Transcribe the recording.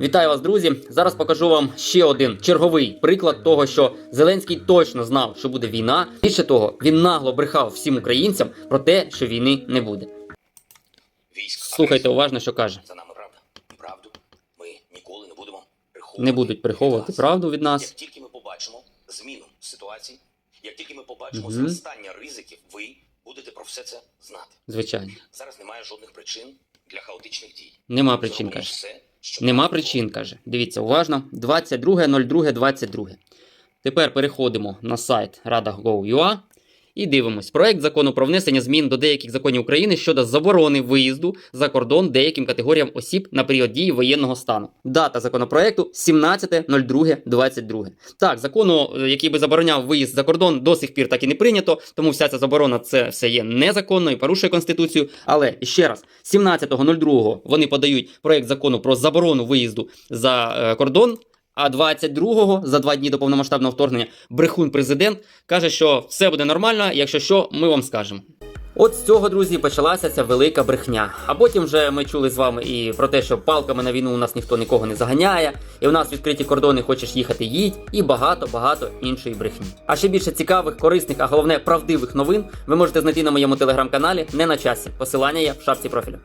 Вітаю вас, друзі! Зараз покажу вам ще один черговий приклад того, що Зеленський точно знав, що буде війна. Більше того, він нагло брехав всім українцям про те, що війни не буде. Слухайте уважно, що каже. За нами правда. Правду ми ніколи не будемо приховувати. Не будуть приховувати правду від нас. Як тільки ми побачимо зміну ситуації, як тільки ми побачимо зростання ризиків, ви будете про все це знати. Звичайно, Зараз немає жодних причин для хаотичних дій. нема причин, каже. все, Нема причин, каже. Дивіться уважно. 22.02.22. Тепер переходимо на сайт Rada.gov.ua і дивимось. Проект закону про внесення змін до деяких законів України щодо заборони виїзду за кордон деяким категоріям осіб на період дії воєнного стану. Дата законопроекту 17.02.22. Так, закону, е, який би забороняв виїзд за кордон, до сих пір так і не прийнято, тому вся ця заборона це все є незаконно і порушує конституцію. Але ще раз, 17.02 вони подають проект закону про заборону виїзду за е, кордон. А 22-го, за два дні до повномасштабного вторгнення, брехун президент каже, що все буде нормально, якщо що, ми вам скажемо. От з цього, друзі, почалася ця велика брехня. А потім вже ми чули з вами і про те, що палками на війну у нас ніхто нікого не заганяє, і у нас відкриті кордони, хочеш їхати, їдь, і багато-багато іншої брехні. А ще більше цікавих, корисних, а головне правдивих новин ви можете знайти на моєму телеграм-каналі не на часі. Посилання є в шапці профілю.